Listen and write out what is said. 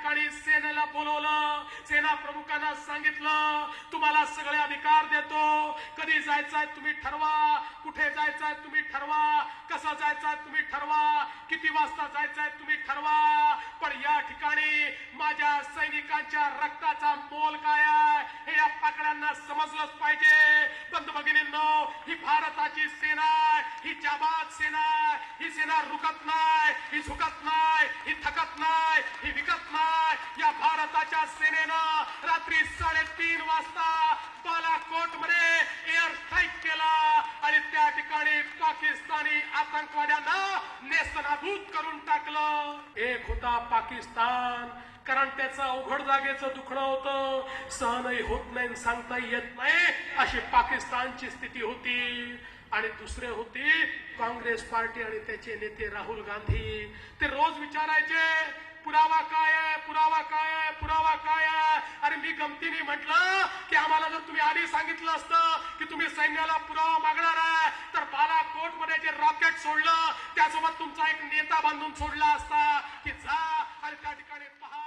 ठिकाणी सेनेला बोलवलं सेना प्रमुखांना सांगितलं तुम्हाला सगळे अधिकार देतो. कधी जायचंय तुम्ही ठरवा. कुठे जायचंय तुम्ही ठरवा. कसं जायचंय तुम्ही ठरवा. किती वाजता जायचंय तुम्ही ठरवा. पण या ठिकाणी माझ्या सैनिकांच्या रक्ताचा मोल काय आहे हे या पाकड्यांना समजलंच पाहिजे. बंधू भगिनींनो ही भारताची सेना आहे ही जाबाद सेना आहे ही सेना रुकत नाही ही झुकत नाही ही थकत नाही. या भारताच्या सेनेनं रात्री साडेतीन वाजता बालाकोटमध्ये एअर स्ट्राईक केला. आणि त्या ठिकाणी पाकिस्तानी आतंकवाद्यांना नेसनाभूत करून टाकलं. एक होता पाकिस्तान कारण त्याचं अवघड जागेचं दुखणं होतं. सहनही होत नाही आणि सांगता येत नाही अशी पाकिस्तानची स्थिती होती. आणि दुसरे होते काँग्रेस पार्टी आणि त्याचे नेते राहुल गांधी. ते रोज विचारायचे पुरावा काय आहे? पुरावा काय आहे? पुरावा काय आहे? अरे मी गमतीने म्हटलं की आम्हाला जर तुम्ही आधी सांगितलं असतं की तुम्ही सैन्याला पुरावा मागणार आहे तर बालाकोटमध्ये जे रॉकेट सोडलं त्यासोबत तुमचा एक नेता बांधून सोडला असता की जा आणि त्या ठिकाणी पहा.